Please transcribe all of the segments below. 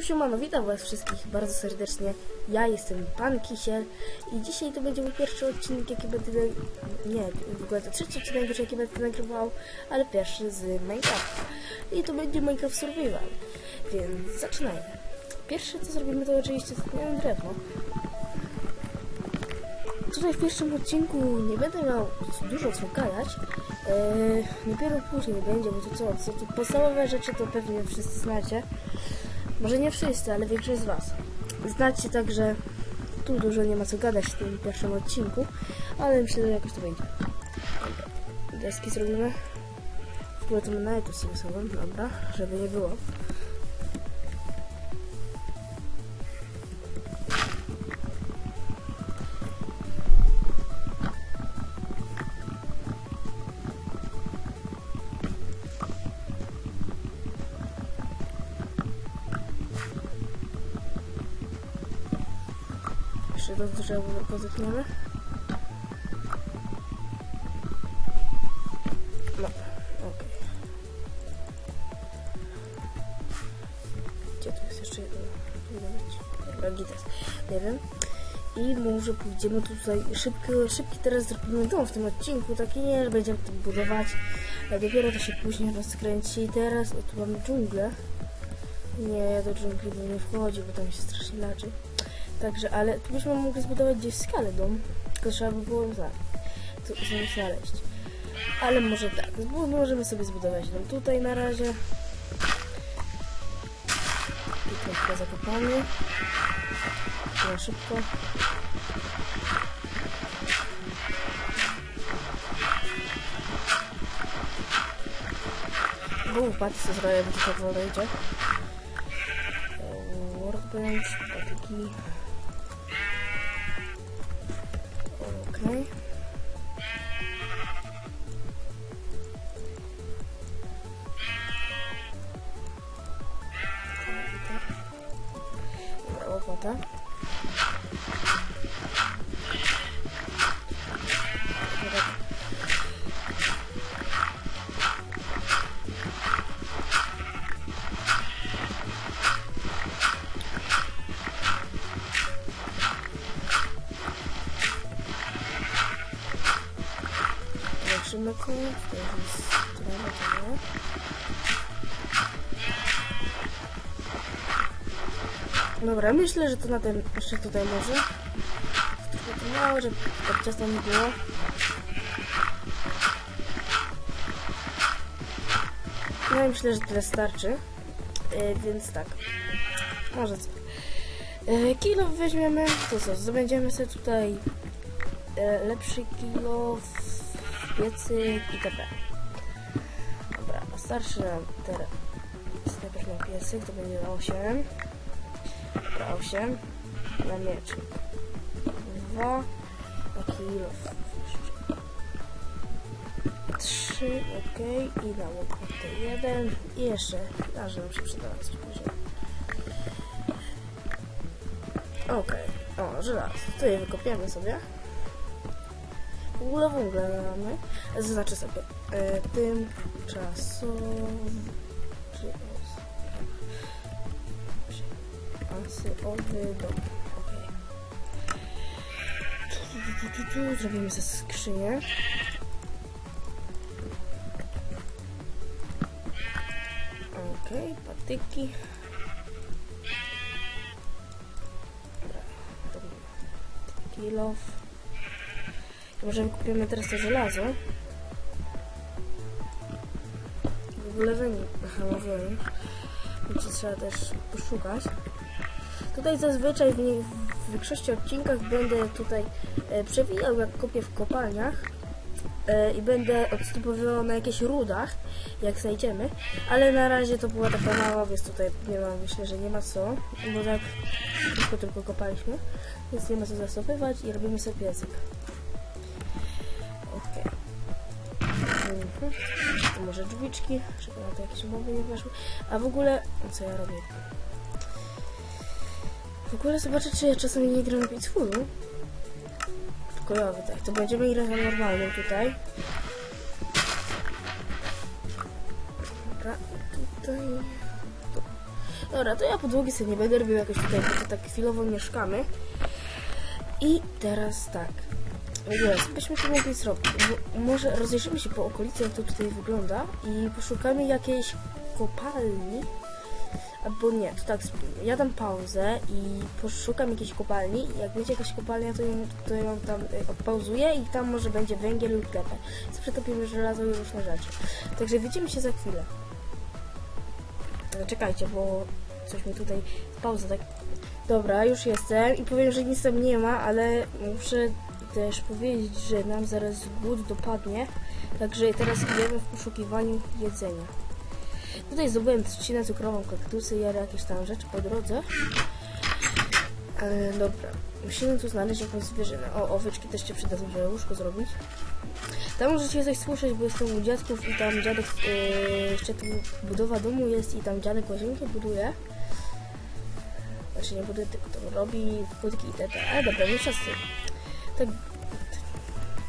Siemano, witam was wszystkich bardzo serdecznie. Ja jestem Pan Kisiel i dzisiaj to będzie mój pierwszy odcinek, jaki będę... Nie, w ogóle to trzeci odcinek jaki będę nagrywał, ale pierwszy z Minecraft. I to będzie Minecraft Survival, więc zaczynajmy. Pierwsze co zrobimy to oczywiście zmieniamy drewno. Tutaj w pierwszym odcinku nie będę miał dużo co gadać. Eee, dopiero później będzie, bo to co, co to podstawowe rzeczy to pewnie wszyscy znacie. Może nie wszyscy, ale większość z Was. Znacie także, tu dużo nie ma co gadać w tym pierwszym odcinku, ale myślę, że jakoś to będzie. Deski zrobimy. W ogóle to na to sobie dobra, żeby nie było. Jeszcze do drzewa pozytniemy. No, okej. Gdzie tu jest jeszcze jeden? Gitas. Nie wiem. I może pójdziemy tutaj szybko, szybki teraz zrobimy dom w tym odcinku, taki nie, że będziemy tu budować. Dopiero to się później rozkręci. Teraz, o tu mamy dżunglę. Nie, do dżungli nie wchodzi, bo tam się strasznie laczy. Także, ale tu byśmy mogli zbudować gdzieś skale dom, tylko trzeba by było znaleźć. Znaleźć. Ale może tak, możemy sobie zbudować dom tutaj na razie. Tutaj chyba zakopamy. Na szybko. Był patrz co zrobię, bo to tak wolno idzie. Workbench, patyki. Dobra, łopata. Dobra. Zobaczymy tu. To jest trawa, Dobra, myślę, że to na ten jeszcze tutaj może. Trochę to mało, żeby tak często nie było. No i myślę, że tyle starczy. E, więc tak. Może co. E, kilo weźmiemy. To co, zdobędziemy sobie tutaj e, lepszy kilo piecyk itp. Dobra, starszy teraz najpierw na piecyk, to będzie na 8. Dobra, 8. Na mieczyk. 2. Na kilo. 3, ok. I na łopatę 1. I jeszcze, a że nam się przydawać później. Okej. O, żelazo. To je wykopiemy sobie. W ogóle w ogóle mamy. Zaznaczę sobie. E, tymczasowy. Asyjowy dom. Tu, tu, tu, tu. Zrobimy ze skrzynię. Okej, patyki. Dobra, robimy. Kilof. Może kupimy teraz to żelazo. W ogóle wynik. Aha, może trzeba też poszukać. Tutaj zazwyczaj w, w większości odcinkach będę tutaj e, przewijał jak kopię w kopalniach e, i będę odstępowywał na jakichś rudach, jak znajdziemy, ale na razie to była taka mała, więc tutaj nie ma, myślę, że nie ma co, bo tak tylko tylko kopaliśmy, więc nie ma co zastopować i robimy sobie piecyk. Okej. Mhm. To może drzwiczki, żeby na to jakieś umowy nie weszły. A w ogóle, co ja robię? W ogóle zobaczę, czy ja czasem nie gram na Peacefulu. Pokojowy, tak. To będziemy grać na normalnym tutaj. Dobra, tutaj... Tu. Dobra, to ja podłogi sobie nie będę robił jakoś tutaj, bo tak chwilowo mieszkamy. I teraz tak. Ogóle, co byśmy tu mogli zrobić? Mo- Może rozejrzymy się po okolicy, jak to tutaj wygląda i poszukamy jakiejś kopalni. Albo nie, to tak. Ja dam pauzę i poszukam jakiejś kopalni jak będzie jakaś kopalnia, to ją, to ją tam y, odpauzuję i tam może będzie węgiel lub glebę. Zawsze topimy żelazo i różne rzeczy. Także widzimy się za chwilę. Czekajcie, bo coś mi tutaj... Pauza, tak? Dobra, już jestem i powiem, że nic tam nie ma, ale muszę też powiedzieć, że nam zaraz głód dopadnie. Także teraz idziemy w poszukiwaniu jedzenia. Tutaj zdobyłem trzcinę cukrową, kaktusy, jara jakieś tam rzeczy po drodze. Ale dobra, musimy tu znaleźć jakąś zwierzynę. O, oweczki też się przydadzą, żeby łóżko zrobić. Tam możecie coś słyszeć, bo jestem u dziadków i tam dziadek, yy, jeszcze tu budowa domu jest i tam dziadek łazienkę buduje. Znaczy nie buduje, tylko to robi płytki itp. Ale dobra, nie wszyscy. Tak.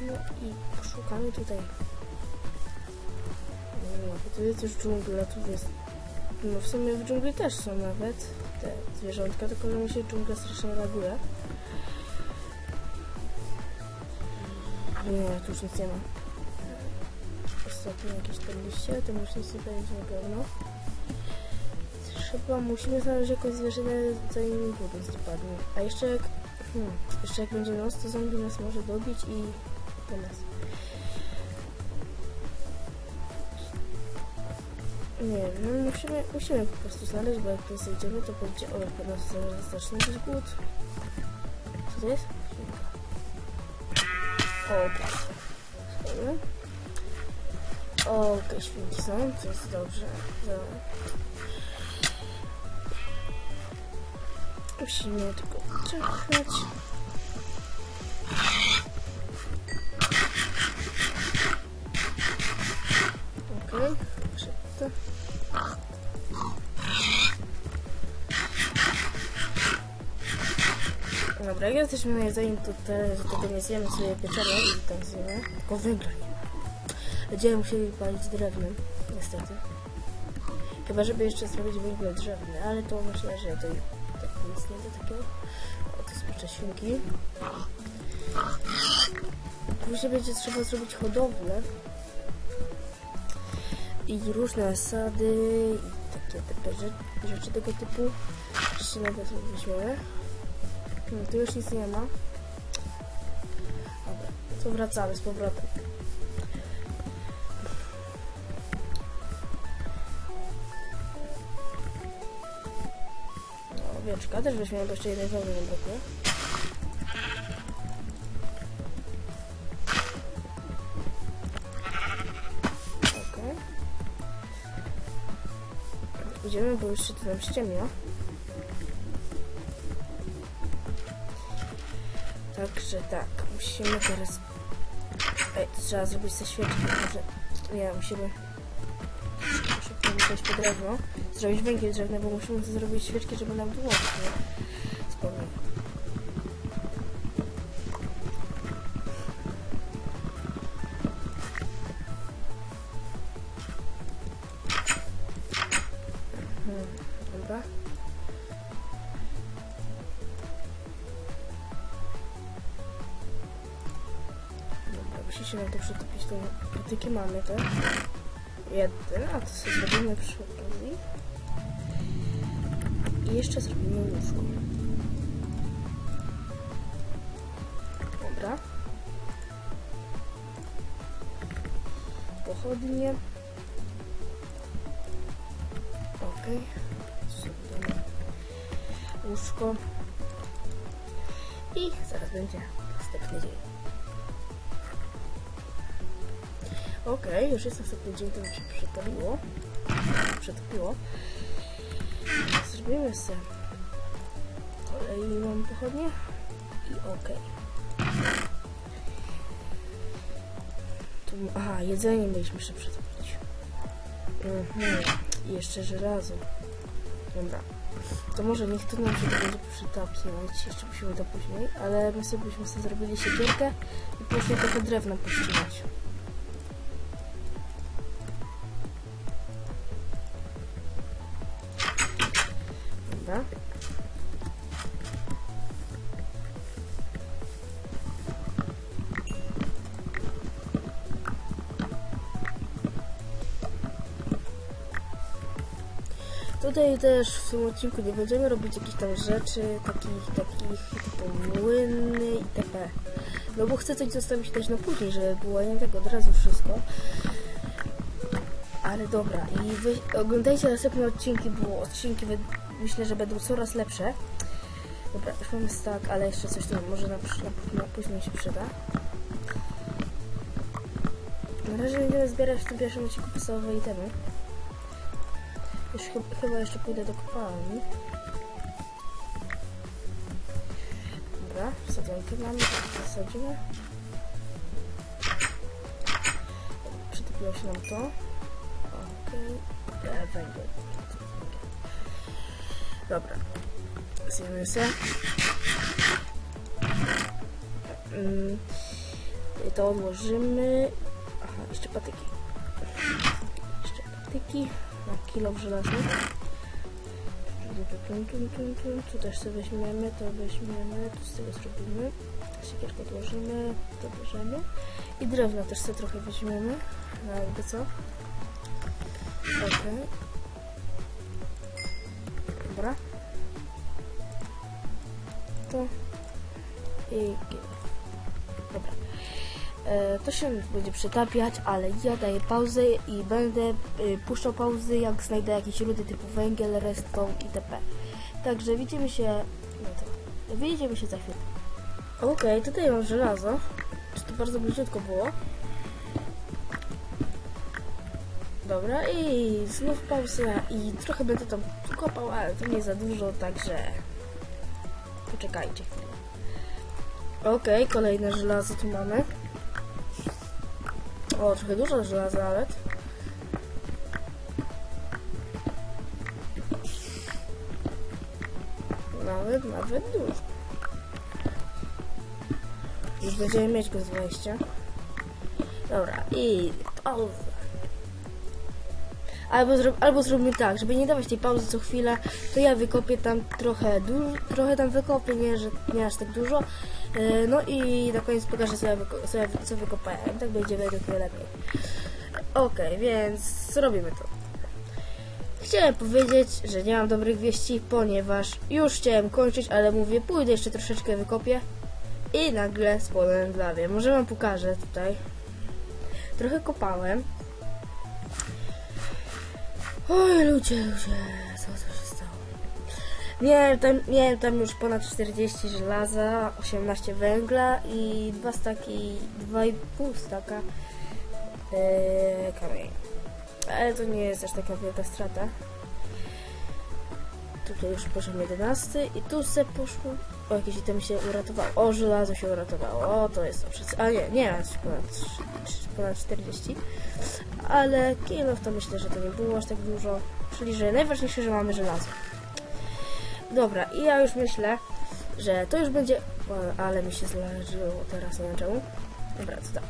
No i poszukamy tutaj. Bo tu jest już dżungla, tu jest... No w sumie w dżungli też są nawet te zwierzątka, tylko że mi się dżungla strasznie reaguje. Nie, tu już nic nie ma. Ostatnio jakieś tam liście, to już nic nie będzie na pewno. Trzeba, musimy znaleźć jakąś zwierzynę, zanim głód dopadnie. A jeszcze jak, hmm, jeszcze jak będzie noc, to zombie nas może dobić i po nas. Nie wiem, musimy, musimy po prostu znaleźć, bo jak tu zejdziemy, to będzie, o, jak nas zaraz zacznie być głód. Co to jest? O, tak. Schodzimy. Okej, świnki są, to jest dobrze. Dobra. Musimy tylko czekać. Okej, szybko. Dobra, jak jesteśmy na jedzeniu, to teraz tego nie zjemy, sobie pieczemy i tak zjemy. Tylko węgla. Będziemy musieli palić drewnem, niestety. Chyba, żeby jeszcze zrobić węgiel drzewny, ale to myślę, że to tak nic nie do takiego. O, to smacze świnki. Później będzie trzeba zrobić hodowlę i różne sady i takie typy rzeczy, rzeczy tego typu. Jeszcze nawet weźmiemy. No, tu już nic nie ma. Dobra, to wracamy z powrotem. No, owieczka też weźmiemy, bo jeszcze jednej wełny nie brakuje. Idziemy, bo już się tu nam ściemnia. Także tak, musimy teraz... Ej, to trzeba zrobić te świeczki, może... Nie, musimy... Szybko wejść po drewno, zrobić węgiel drzewny, bo musimy zrobić świeczki, żeby nam było nie? Się nam to przetopić, to patyki mamy, tak? Jeden, a to sobie zrobimy przy okazji. I jeszcze zrobimy łóżko. Dobra. Pochodnie. Okej. Zrobimy łóżko. I zaraz będzie następny dzień. Już jest następny dzień, to mi się przetopiło. Przetopiło. Zrobimy sobie kolejną pochodnię i okej. Tu, aha, jedzenie mieliśmy jeszcze przetopić. Mhm, jeszcze żelazo. Dobra. To może niech to nam się to będzie przytapiać, jeszcze musimy to później, ale my sobie byśmy sobie zrobili siekierkę i poszli trochę drewna pościnać. Tutaj też w tym odcinku nie będziemy robić jakichś tam rzeczy, takich, takich typu młyny itp. No bo chcę coś zostawić też na później, żeby było nie tak od razu wszystko. Ale dobra, i wy oglądajcie następne odcinki, bo odcinki myślę, że będą coraz lepsze. Dobra, już mamy stack, ale jeszcze coś tu może na, na, na później się przyda. Na razie będziemy zbierać w tym pierwszym odcinku podstawowe itemy. Już chyba, chyba jeszcze pójdę do kopalni. Dobra, sadzonki mamy, zasadzimy. Przytopiło się nam to. Okej, e, węgiel. Dobra, zjemy się. Mm, to odłożymy. Aha, jeszcze patyki. Jeszcze patyki na kilo w żelaznych. Tu, też sobie weźmiemy, to weźmiemy, tu z tego zrobimy. Siekierkę odłożymy, to bierzemy. I drewna też sobie trochę weźmiemy, no jakby co. Okej. Dobra. To. I git. E, to się będzie przytapiać, ale ja daję pauzę i będę y, puszczał pauzy, jak znajdę jakieś rudy typu węgiel, redstone itp. Także widzimy się. No. Widzimy się za chwilę. Okej, tutaj mam żelazo. Czy to bardzo bliziutko było? Dobra, i znów pauza i trochę będę tam kopał, ale to nie za dużo, także poczekajcie chwilę. Okej, kolejne żelazo tu mamy. O, trochę dużo żelaza nawet. Nawet, nawet dużo. Już będziemy mieć go z 20. Dobra, i pauza. Albo, zro, albo zrobimy tak, żeby nie dawać tej pauzy co chwilę, to ja wykopię tam trochę trochę tam wykopię, nie, że nie aż tak dużo. E, No i na koniec pokażę wyko, co, wykopałem, tak będzie według mnie lepiej. Okej, więc zrobimy to. Chciałem powiedzieć, że nie mam dobrych wieści, ponieważ już chciałem kończyć, ale mówię, pójdę jeszcze troszeczkę wykopię i nagle spłonąłem w lawie. Może wam pokażę tutaj. Trochę kopałem. Oj, ludzie, ludzie, Miałem tam, miałem tam już ponad 40 żelaza, 18 węgla i dwa staki, 2,5 staka yy, kamienia. Ale to nie jest aż taka wielka strata. Tutaj już poziom 11 i tu se poszło. O, jakieś item się uratowało. O, żelazo się uratowało. O, to jest przecież. A nie, nie, ponad, ponad 40. Ale kilof to myślę, że to nie było aż tak dużo. Czyli, że najważniejsze, że mamy żelazo. Dobra, i ja już myślę, że to już będzie... O, ale mi się zależyło teraz, nie wiem czemu. Dobra, to tak.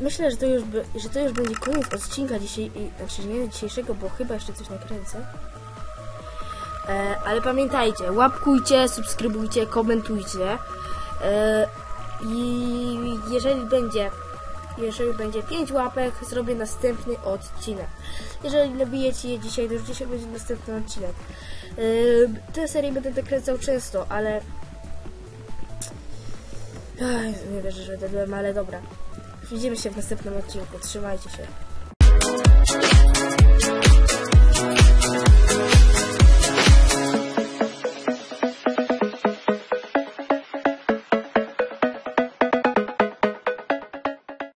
Myślę, że to już, by, że to już będzie koniec odcinka dzisiaj, znaczy nie dzisiejszego, bo chyba jeszcze coś nakręcę. E, ale pamiętajcie, łapkujcie, subskrybujcie, komentujcie. E, I jeżeli będzie, jeżeli będzie 5 łapek, zrobię następny odcinek. Jeżeli nabijecie je dzisiaj, to już dzisiaj będzie następny odcinek. E, tę serię będę nakręcał często, ale... Ach, nie wierzę, że dedłem, ale dobra. Widzimy się w następnym odcinku. Trzymajcie się.